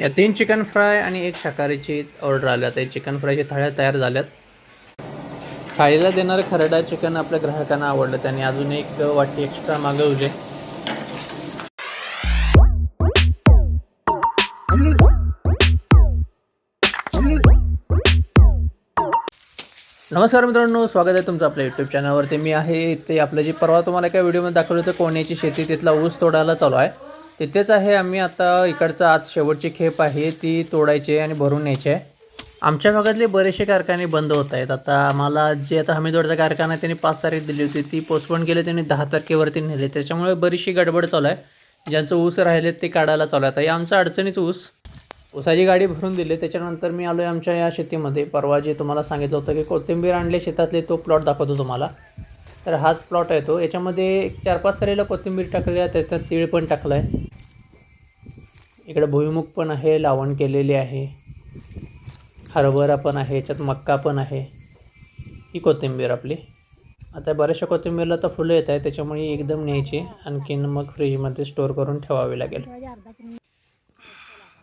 या तीन chicken fry आणि एक शाकाहारीची ऑर्डर आल्या आता चिकन फ्रायची थाळ्या तयार झाल्यात. खायला देणारं खरडा चिकन आपल्या ग्राहकांना आवडलं. त्यांनी अजून एक वाटी एक्स्ट्रा मागवले. नमस्कार मित्रांनो स्वागत आहे तुमचं आपल्या यूट्यूब चॅनलवरती मी आहे इथे आपलं जे परवा तुम्हाला एका व्हिडिओमध्ये दाखवलं होतं कोण्याची शेती तिथला ऊस तोडायला चालू आहे. तिथेच आहे आम्ही आता इकडचा आज शेवटची खेप आहे ती तोडायची आहे आणि भरून न्यायची आहे. आमच्या भागातले बरेचसे कारखाने बंद होत आहेत. आता आम्हाला जे आता हमीदोडचा कारखाना आहे त्यांनी पाच तारीख दिली होती. ती पोस्टपोन केली त्यांनी दहा तारखेवरती नेली. त्याच्यामुळे बरीचशी गडबड चालू आहे. ज्यांचं ऊस राहिले ते काढायला चालू आहे. आता या आमचा अडचणीच ऊस. ऊसाची गाडी भरून दिली. त्याच्यानंतर मी आलो आहे आमच्या या शेतीमध्ये. परवा जे तुम्हाला सांगितलं होतं की कोथिंबीर आणले शेतातले तो प्लॉट दाखवतो तुम्हाला. तर हाच प्लॉट आहे तो. याच्यामध्ये एक चार पाच सारीला कोथिंबीर टाकली आहे त्याच्यात तीळ पण टाकलं आहे इकडे भुईमुग पण आहे लावण केलेली आहे. हरभरा पण आहे याच्यात मक्का पण आहे. ही कोथिंबीर आपली. आता बऱ्याचशा कोथिंबीरला तर फुलं येत आहे त्याच्यामुळे एकदम न्यायची. आणखीन मग फ्रीजमध्ये स्टोअर करून ठेवावी लागेल.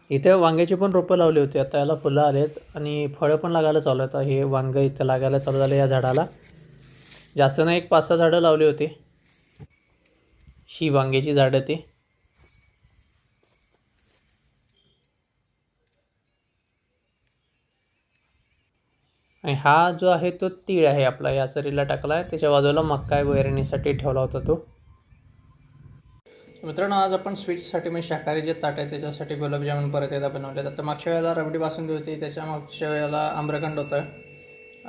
इथे वांग्याची पण रोपं लावली होती. आता याला फुलं आलेत आणि फळं पण लागायला चालू आहेत. हे वांगं इथं लागायला चालू झालं या झाडाला. जास्त नाही एक पाच सहा झाडं लावली होती. ही वांग्याची झाडं ते. आणि हा जो आहे तो तीळ आहे आपला या चरीला टाकला आहे त्याच्या बाजूला मक्का वैरणीसाठी ठेवला होता तो. मित्रांनो आज आपण स्वीट्ससाठी म्हणजे शाकाहारी जे ताट आहे त्याच्यासाठी गुलाबजामुन परत एकदा बनवले तर मागच्या वेळेला रबडी बासुंदी होती त्याच्या मागच्या वेळेला आम्रखंड होतं.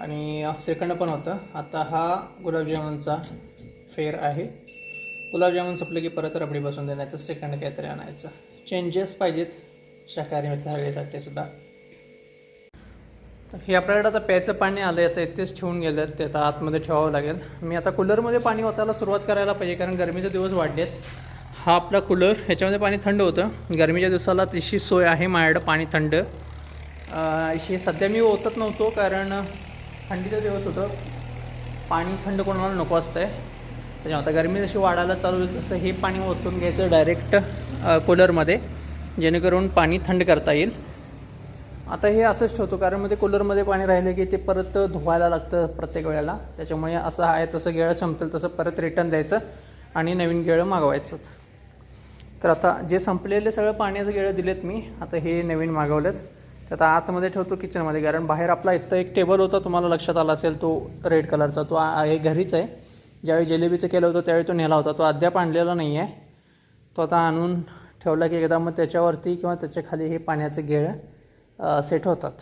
आणि श्रीखंड पण होतं. आता हा गुलाबजामुनचा फेर आहे. गुलाबजामुन संपलं की परत रबडी बसून नाही तर श्रीखंड काहीतरी आणायचं. चेंजेस पाहिजेत. शाकाहारी थाळीसाठी सुद्धा. तर हे आपल्याकडे आता प्यायचं पाणी आलं आहे आता इथेच ठेवून गेलं ते आता आतमध्ये ठेवावं लागेल. मी आता कूलरमध्ये पाणी ओतायला सुरुवात करायला पाहिजे कारण गरमीचे दिवस वाढलेत. हा आपला कूलर. ह्याच्यामध्ये पाणी थंड होतं. गरमीच्या दिवसाला तशी सोय आहे. माझ्याकडं पाणी थंड. अशी सध्या मी ओतत नव्हतो कारण थंडीचा दिवस होतं. पाणी थंड कोणाला नको असतं आहे त्याच्यामुळे आता गरमी जशी वाढायला चालू होईल तसं हे पाणी ओतून घ्यायचं डायरेक्ट कूलरमध्ये जेणेकरून पाणी थंड करता येईल. आता हे असंच ठेवतो कारण मध्ये कूलरमध्ये पाणी राहिलं की ते परत धुवायला लागतं प्रत्येक वेळेला. त्याच्यामुळे असं आहे तसं गेळं संपतील तसं परत रिटर्न द्यायचं आणि नवीन गेळं मागवायचं. तर आता जे संपलेले सगळं पाण्याचं गेळं दिलेत मी आता हे नवीन मागवलेत. तर आता आतमध्ये ठेवतो किचनमध्ये कारण बाहेर आपला इथं एक टेबल होता तुम्हाला लक्षात आला असेल तो रेड कलरचा तो आ- आहे घरीच आहे. ज्यावेळी जिलेबीचं केलं होतं त्यावेळी तो नेला होता. तो अद्याप आणलेला नाही आहे तो आता आणून ठेवला की एकदा मग त्याच्यावरती किंवा त्याच्याखाली हे पाण्याचं गेळं सेट होतात.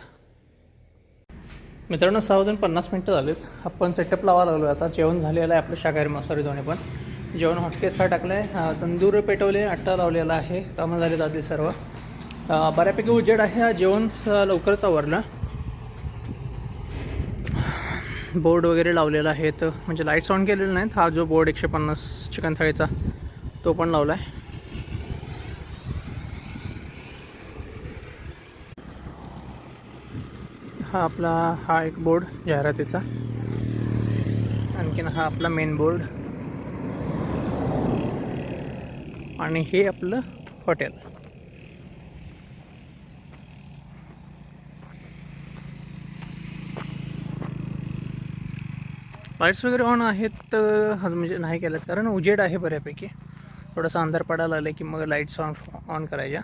मित्रांनो सहा वाजून पन्नास मिनटं झालेत. आपण सेटअप लावा लागलो आता जेवण झालेलं आहे आपलं शाकाहारी मांसाहारी दोन्ही पण. जेवण हॉटकेस हा टाकलं आहे तंदूर पेटवले आट्टा लावलेला आहे. कामं झाले आधी सर्व. बऱ्यापैकी उजेड आहे. हा जेवण लवकरच आवरलं. बोर्ड वगैरे लावलेला आहे. तर म्हणजे लाईट्स ऑन केलेले नाहीत. हा जो बोर्ड एकशे पन्नास चिकन थाळीचा तो पण लावला आहे हा आपला हा एक बोर्ड जाहिरातीचा. आणखीन हा आपला मेन बोर्ड आणि हे आपलं हॉटेल लाईट्स वगैरे ऑन आहेत तर म्हणजे नाही केलं कारण उजेड आहे बऱ्यापैकी. थोडासा अंधार पडायला लागला की मग लाईट्स ऑन ऑन करायच्या.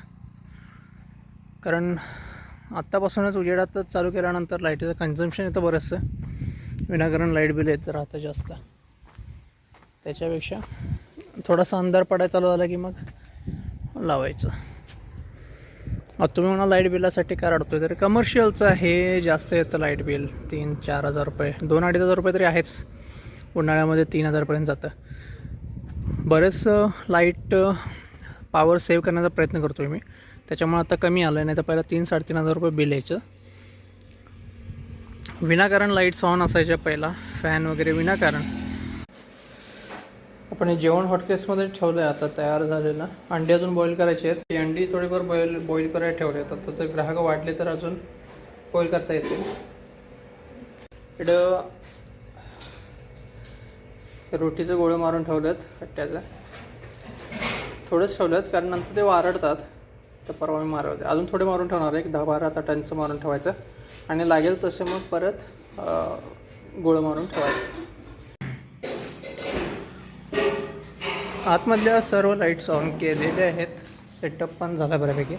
कारण आत्तापासूनच उजेडातच चालू केल्यानंतर लाईटीचं कन्झम्पशन येतं बरंचसं. विनाकारण लाइट बिल येतं राहतं जास्त. त्याच्यापेक्षा थोडासा अंधार पडायला चालू झाला की मग लावायचं. तुम्ही म्हणा लाइट बिलासाठी काय रडतोय? तर कमर्शियलचं आहे जास्त येतं लाइट बिल तीन चार हजार रुपये. दोन अडीच हजार रुपये तरी आहेच. उन्हाळ्यामध्ये तीन हजारपर्यंत जातं. बरेच लाइट पावर सेव्ह करण्याचा प्रयत्न करतो आहे मी. त्याच्यामुळे आता कमी आलं आहे नाही तर पहिला तीन साडेतीन हजार रुपये बिल यायचं. विनाकारण लाईट्स ऑन असायच्या पहिला. फॅन वगैरे विनाकारण. आपण हे जेवण हॉटकेसमध्ये ठेवलं आहे आता तयार झालेलं. अंडी अजून बॉईल करायची आहेत. ती अंडी थोडीफार बॉईल बॉईल करायला ठेवली आहेत. आता जर ग्राहक वाढले तर अजून बॉईल करता येतील. इकडं रोटीचं गोळं मारून ठेवलेत कट्ट्याचं थोडंच ठेवलेत कारण नंतर ते वारडतात. तर परवा मी मारवते. अजून थोडे मारून ठेवणार आहे. एक दहा बारा ताटांचं मारून ठेवायचं. आणि लागेल तसे मग परत गोळं मारून ठेवायचं. आतमधल्या सर्व लाईट्स ऑन केलेले आहेत. सेटअप पण झाला बऱ्यापैकी.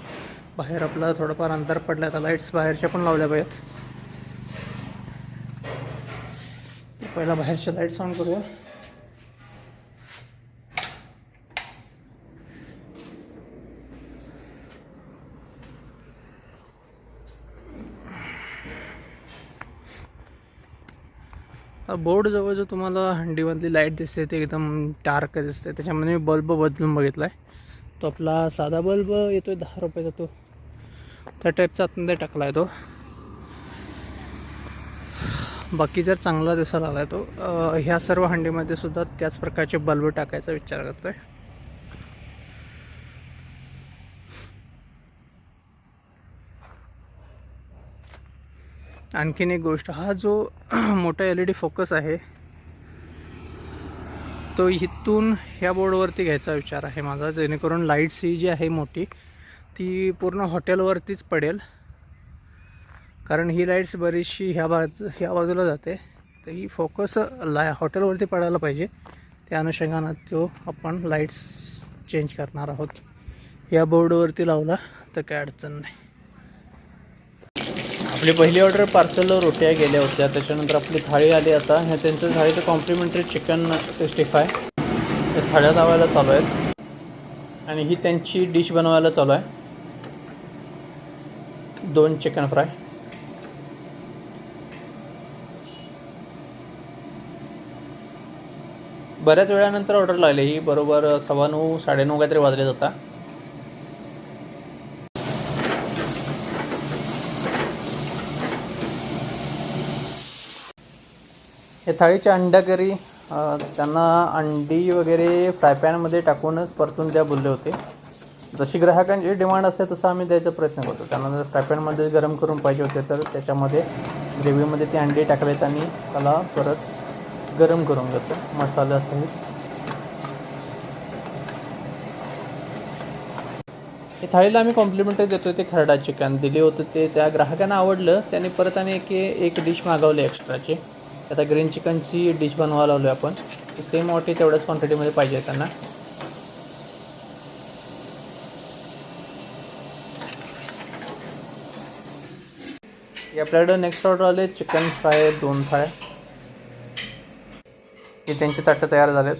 बाहेर आपलं थोडंफार अंतर पडलं आता लाईट्स बाहेरच्या पण लावल्या पाहिजेत. पहिला बाहेरच्या लाईट्स ऑन करूया. बोर्ड जवळ जो तुम्हाला हंडीमधली लाइट दिसते ती एकदम डार्क दिसते. त्याच्यामध्ये मी बल्ब बदलून बघितला आहे तो आपला साधा बल्ब येतो आहे दहा रुपयाचा तो. त्या टाईपचा आतमध्ये टाकला आहे तो. बाकी जर चांगला दिसायला आला आहे तो ह्या सर्व हंडीमध्ये सुद्धा त्याच प्रकारचे बल्ब टाकायचा विचार करतो आहे आणखीन एक गोष्ट हा जो मोठा एल ई डी फोकस आहे तो इथून ह्या बोर्डवरती घ्यायचा विचार आहे माझा जेणेकरून लाईट्स ही जी आहे मोठी ती पूर्ण हॉटेलवरतीच पडेल. कारण ही लाईट्स बरीचशी ह्या बाज ह्या बाजूला जाते. तर ही फोकस ला हॉटेलवरती पडायला पाहिजे. त्या अनुषंगानं तो आपण लाईट्स चेंज करणार आहोत. या बोर्डवरती लावला तर काय अडचण नाही. आपली पहिली ऑर्डर पार्सल रोट्या गेल्या होत्या. त्याच्यानंतर आपली थाळी आली आता. ह्या त्यांचं थाळीचं कॉम्प्लिमेंटरी चिकन सिक्स्टी फाय त्या थाळ्या लावायला चालू आहेत. आणि ही त्यांची डिश बनवायला चालू आहे. दोन चिकन फ्राय बऱ्याच वेळानंतर ऑर्डर लागली. ही बरोबर सव्वा नऊ साडेनऊ काहीतरी वाजले जातात हे थाळीचे अंडाकरी त्यांना अंडी वगैरे फ्रायपॅनमध्ये टाकूनच परतून द्या बोलले होते. जशी ग्राहकांची डिमांड असते तसं आम्ही द्यायचा प्रयत्न करतो. त्यांना जर फ्रायपॅनमध्ये गरम करून पाहिजे होते तर त्याच्यामध्ये ग्रेव्हीमध्ये ती अंडी टाकलेत आणि त्याला परत गरम करून घेतो मसाल्यासहित हे थाळीला आम्ही कॉम्प्लिमेंटरी देतो ते खरडा चिकन दिले होतं ते त्या ग्राहकांना आवडलं त्याने परत आणि एक एक डिश मागवली एक्स्ट्राची आता ग्रीन चिकनची डिश बनवायला लावलो आपण. सेम वाटी तेवढ्याच क्वांटिटीमध्ये पाहिजे त्यांना. हे आपल्याकडं नेक्स्ट ऑर्डर आले चिकन फ्राय दोन फ्राय हे त्यांचे ताटं तयार झालेत.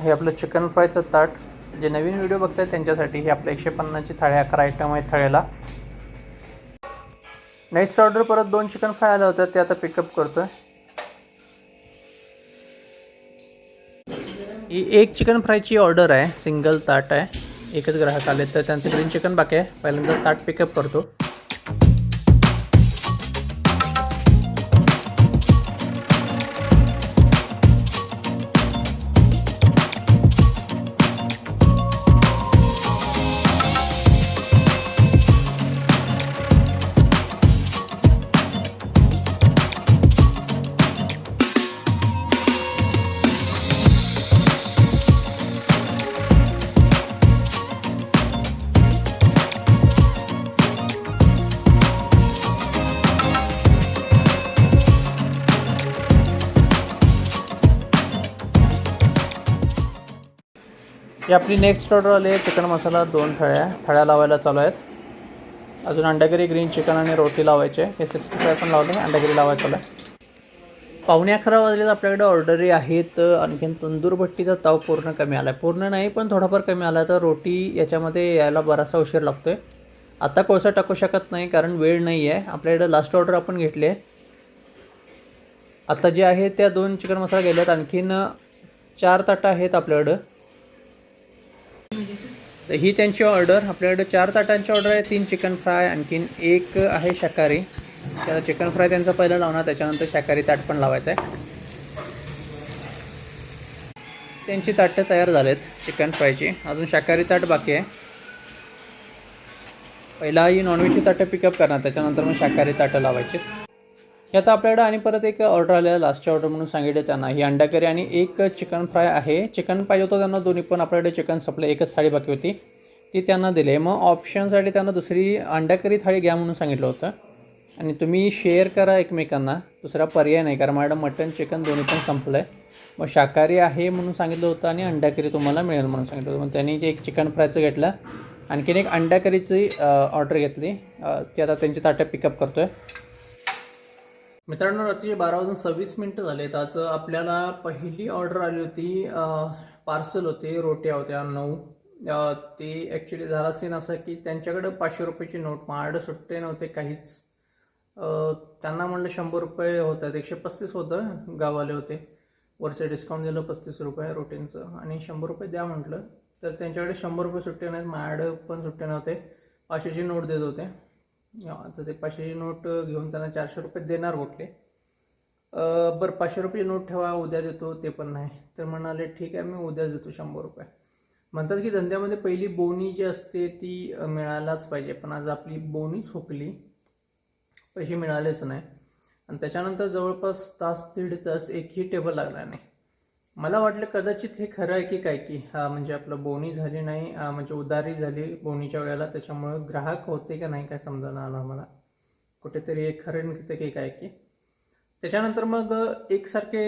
हे आपलं चिकन फ्रायचं ताट. जे नवीन व्हिडिओ बघतायत त्यांच्यासाठी हे आपलं एकशे पन्नासची थाळी अकरा आयटम आहेत थाळ्याला नेक्स्ट ऑर्डर परत दोन चिकन फ्राय आल्या होत्या ते आता पिकअप करतोय. ही एक चिकन फ्रायची ऑर्डर आहे सिंगल ताट आहे. एकच ग्राहक आले तर त्यांचं ग्रीन चिकन बाकी आहे. पहिल्यांदा ताट पिकअप करतो. ही आपली नेक्स्ट ऑर्डर आली आहे चिकन मसाला दोन थळ्या. थळ्या लावायला चालू आहेत. अजून अंडागिरी ग्रीन चिकन आणि रोटी लावायचे. हे सिक्स्टी फाय पण लावले अंडागिरी लावायचं चालू आहे. पावणे अकरा वाजलेत आपल्याकडे ऑर्डरी आहेत. आणखीन तंदूर भट्टीचा ताव पूर्ण कमी आला आहे पूर्ण नाही पण थोडाफार कमी आला तर रोटी याच्यामध्ये यायला बराचसा उशीर लागतो आहे आता कोळसा टाकू शकत नाही कारण वेळ नाही आहे. आपल्याकडे लास्ट ऑर्डर आपण घेतली आहे. आता जे आहे त्या दोन चिकन मसाला गेल्यात. आणखीन चार ताटं आहेत आपल्याकडं. तर ही त्यांची ऑर्डर. आपल्याकडे चार ताटांची ऑर्डर आहे तीन चिकन फ्राय आणखीन एक आहे शाकाहारी. त्याला चिकन फ्राय त्यांचा पहिला लावणार त्याच्यानंतर शाकाहारी ताट पण लावायचं आहे त्यांची ताटं तयार झालेत चिकन फ्रायची. अजून शाकाहारी ताट बाकी आहे. पहिला ही नॉनव्हेजची ताटं पिकअप करणार त्याच्यानंतर मग शाकाहारी ताटं लावायची. आता आपल्याकडं आणि परत एक ऑर्डर आलेला लास्टची ऑर्डर म्हणून सांगितलं त्यांना. ही अंडा करी आणि एक चिकन फ्राय आहे. चिकन पाहिजे होतं त्यांना दोन्ही पण आपल्याकडे चिकन सप्लाय एकच थाळी बाकी होती. ती त्यांना दिली. मग ऑप्शनसाठी त्यांना दुसरी अंडा करी थाळी घ्या म्हणून सांगितलं होतं. आणि तुम्ही शेअर करा एकमेकांना. दुसरा पर्याय नाही कारण मॅडम मटन चिकन दोन्ही पण संपलं आहे मग शाकाहारी आहे म्हणून सांगितलं होतं आणि अंडा करी तुम्हाला मिळेल म्हणून सांगितलं होतं. मग त्यांनी जे एक चिकन फ्रायचं घेतलं आणखीन एक अंडा करीची ऑर्डर घेतली. ती आता त्यांची ताटं पिकअप करतो आहे मित्रांनो रात्रीचे बारा वाजून सव्वीस मिनटं झालेत. आज आपल्याला पहिली ऑर्डर आली होती पार्सल होते रोट्या होत्या नऊ. ते ॲक्च्युली झाला सीन असा की त्यांच्याकडं पाचशे रुपयाची नोट माड सुट्टे नव्हते काहीच. त्यांना म्हणलं शंभर रुपये होतात. एकशे पस्तीस होतं गावाले होते. वरचं डिस्काउंट दिलं पस्तीस रुपये रोटींचं. आणि शंभर रुपये द्या म्हटलं. तर त्यांच्याकडे शंभर रुपये सुट्टे नाहीत माझ्याकडे पण सुट्टे नव्हते. पाचशेची नोट देत होते. आता ते पाचशेची नोट घेऊन त्यांना चारशे रुपये देणार कुठले बरं पाचशे रुपये नोट ठेवा उद्या देतो ते पण नाही. तर म्हणाले ठीक आहे मी उद्याच देतो शंभर रुपये. म्हणतात की धंद्यामध्ये पहिली बोनी जी असते ती मिळायलाच पाहिजे. पण आज आपली बोनीच हुकली पैसे मिळालेच नाही. आणि त्याच्यानंतर जवळपास तास दीड तास एकही टेबल लागला नाही. मला वाटलं कदाचित हे खरं आहे की काय की हा म्हणजे आपलं बोनी झाली नाही म्हणजे उदारी झाली बोनीच्या वेळेला त्याच्यामुळं ग्राहक होते का नाही काय समजायला आलं आम्हाला. कुठेतरी एक खरं निघतं की काय की. त्याच्यानंतर मग एकसारखे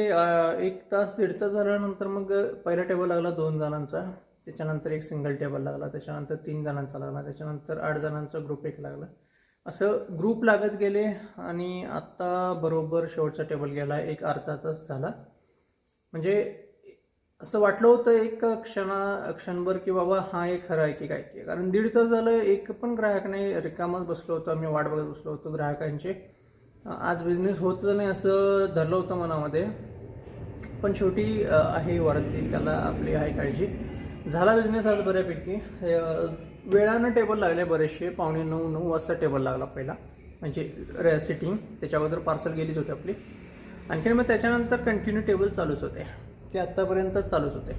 एक तास दीड तास झाल्यानंतर मग पहिला टेबल लागला दोन जणांचा त्याच्यानंतर एक सिंगल टेबल लागला त्याच्यानंतर तीन जणांचा लागला त्याच्यानंतर आठ जणांचा ग्रुप एक लागला. असं ग्रुप लागत गेले आणि आत्ता बरोबर शेवटचा टेबल गेला एक अर्धा तास झाला. म्हणजे असं वाटलं होतं एक क्षणा क्षणभर की बाबा हा एक खरं आहे की. काय की कारण दीड तास झालं एक पण ग्राहक नाही रिकामच बसलो होतो आम्ही वाट बघत बसलो होतो ग्राहकांचे. आज बिझनेस होतच नाही असं धरलं होतं मनामध्ये. पण शेवटी आहे वरती त्याला आपली आहे काळजी. झाला बिझनेस आज बऱ्यापैकी. वेळानं टेबल लागले बरेचसे पावणे नऊ नऊ वाजता टेबल लागला पहिला. म्हणजे सिटिंग त्याच्या अगोदर पार्सल गेलीच होती आपली. आणखीन मग त्याच्यानंतर कंटिन्यू टेबल चालूच होते. ते आत्तापर्यंत चालूच होते.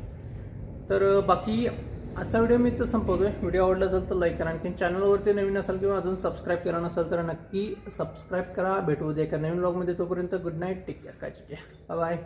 तर बाकी आजचा व्हिडिओ मी इथं संपवतोय. व्हिडिओ आवडला असेल तर लाईक करा. आणखी चॅनलवरती नवीन असाल किंवा अजून सबस्क्राईब करा नसेल तर नक्की सबस्क्राईब करा. भेटू दे एका नवीन ब्लॉगमध्ये तोपर्यंत गुड नाईट टेक केअर काळजी घ्या. बाय